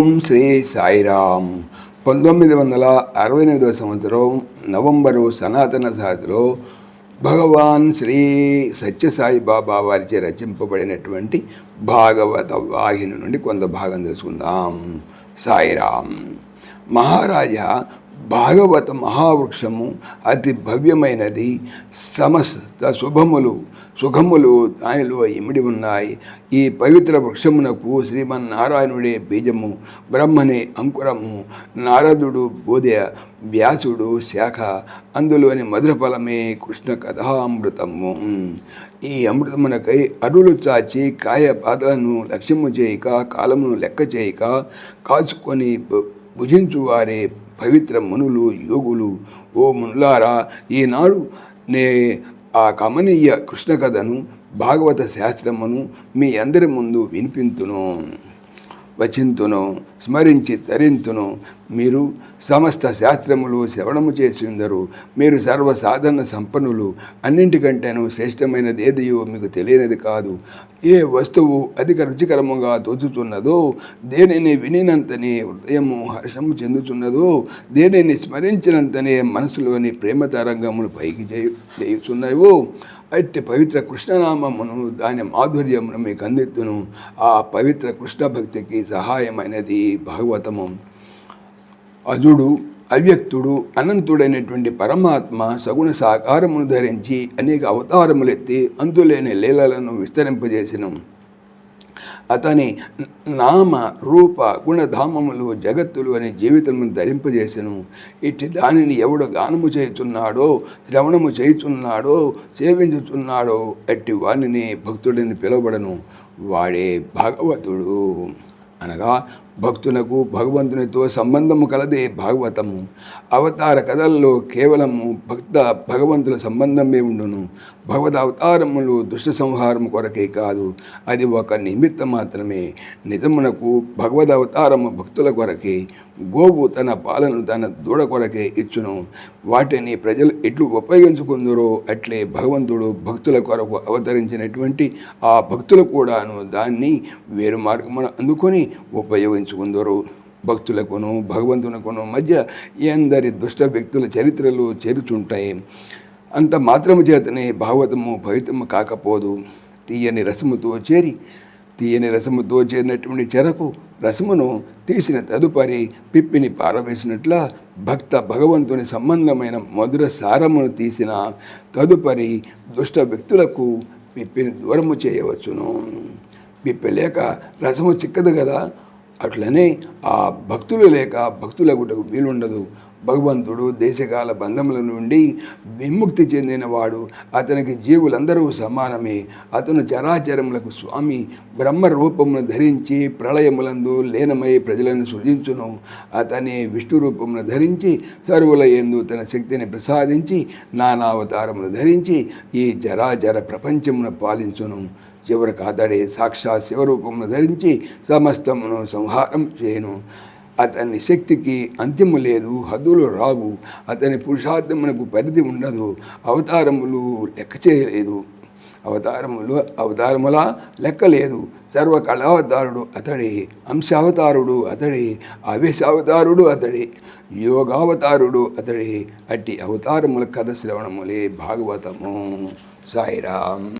ఓం శ్రీ సాయిరామ్. పంతొమ్మిది వందల అరవై ఎనిమిదవ సంవత్సరం నవంబరు సనాతన సాధిలో భగవాన్ శ్రీ సత్యసాయి బాబా వారిచే రచింపబడినటువంటి భాగవత వాహిని నుండి కొంత భాగం తెలుసుకుందాం. సాయిరామ్. మహారాజా భాగవత మహావృక్షము అతి భవ్యమైనది. సమస్త శుభములు సుఖములు దానిలో ఇమిడి ఉన్నాయి. ఈ పవిత్ర వృక్షమునకు శ్రీమన్నారాయణుడే బీజము బ్రహ్మనే అంకురము నారదుడు బోధ వ్యాసుడు శాఖ అందులోని మధురఫలమే కృష్ణ కథామృతము. ఈ అమృతమునకై అరులు చాచి కాయ పాత్రలను లక్ష్యము చేయక కాలమును లెక్క చేయక కాచుకొని భుజించువారే పవిత్ర మునులు యోగులు. ఓ మునులారా ఈనాడు నే ఆ కమనీయ కృష్ణ కథను భాగవత శాస్త్రమును మీ అందరి ముందు వినిపింతును. వచింతును స్మరించి తరింతును. మీరు సమస్త శాస్త్రములు శ్రవణము చేసి ఉందరు మీరు సర్వసాధారణ సంపన్నులు. అన్నింటికంటేనూ శ్రేష్టమైనది ఏదియో మీకు తెలియనిది కాదు. ఏ వస్తువు అధిక రుచికరముగా తోచుతున్నదో దేనిని వినినంతనే హృదయము హర్షము చెందుతున్నదో దేనిని స్మరించినంతనే మనసులోని ప్రేమ తరంగములు పైకి చేయ అట్టి పవిత్ర కృష్ణనామమును దాని మాధుర్యమును మీకు అందిత్తును. ఆ పవిత్ర కృష్ణ భక్తికి సహాయమైనది భాగవతము. అజుడు అవ్యక్తుడు అనంతుడైనటువంటి పరమాత్మ సగుణ సాకారమును ధరించి అనేక అవతారములెత్తి అంతులేని లీలలను విస్తరింపజేసిన. అతని నామ రూప గుణధామములు జగత్తులు అనే జీవితమును ధరింపజేసెను. ఇట్టి దానిని ఎవడు గానము చేయుచున్నాడో శ్రవణము చేయుచున్నాడో సేవించుచున్నాడో అట్టి వానిని భక్తుడిని పిలువబడను. వాడే భాగవతుడు అనగా భక్తులకు భగవంతునితో సంబంధము కలదే భాగవతము. అవతార కథల్లో కేవలము భక్త భగవంతుల సంబంధమే ఉండును. భగవద్ అవతారములు దుష్ట సంహారం కొరకే కాదు. అది ఒక నిమిత్తం మాత్రమే. నిజమునకు భగవద్ అవతారము భక్తుల కొరకే. గోవు తన పాలను తన దూడ కొరకే ఇచ్చును. వాటిని ప్రజలు ఎట్లు ఉపయోగించుకుందరో అట్లే భగవంతుడు భక్తుల కొరకు అవతరించినటువంటి ఆ భక్తులు కూడాను దాన్ని వేరు మార్గమున అందుకొని ఉపయోగించు ఉపయోగించుకుందరు భక్తులకును భగవంతునకును మధ్య ఎందరి దుష్ట వ్యక్తుల చరిత్రలు చేరుచుంటాయి. అంత మాత్రము చేతనే భాగవతము భవితము కాకపోదు. తీయని రసముతో చేరి తీయని రసముతో చేరినటువంటి చెరకు రసమును తీసిన తదుపరి పిప్పిని పారవేసినట్ల భక్త భగవంతుని సంబంధమైన మధుర సారమును తీసిన తదుపరి దుష్ట వ్యక్తులకు పిప్పిని దూరము చేయవచ్చును. పిప్పి లేక రసము చిక్కదు కదా. అట్లనే ఆ భక్తులు లేక భక్తులగుటకు వీలుండదు. భగవంతుడు దేశకాల బంధముల నుండి విముక్తి చెందినవాడు అతనికి జీవులందరూ సమానమే. అతను చరాచరములకు స్వామి. బ్రహ్మ రూపమును ధరించి ప్రళయములందు లీనమై ప్రజలను సృజించును. అతని విష్ణు రూపమును ధరించి సర్వుల ఎందు తన శక్తిని ప్రసాదించి నానావతారమును ధరించి ఈ జరాచర ప్రపంచమును పాలించును. చివరికి అతడే సాక్షాత్ శివరూపమును ధరించి సమస్తమును సంహారం చేయను. అతని శక్తికి అంత్యము లేదు హద్దులు రావు అతని పురుషార్థమునకు పరిధి ఉండదు అవతారములు లెక్క చేయలేదు అవతారములు అవతారముల లెక్క లేదు సర్వ కళావతారుడు అతడే అంశావతారుడు అతడే ఆవేశావతారుడు అతడే యోగావతారుడు అతడే అట్టి అవతారముల కథ శ్రవణములే భాగవతము. సాయిరామ్.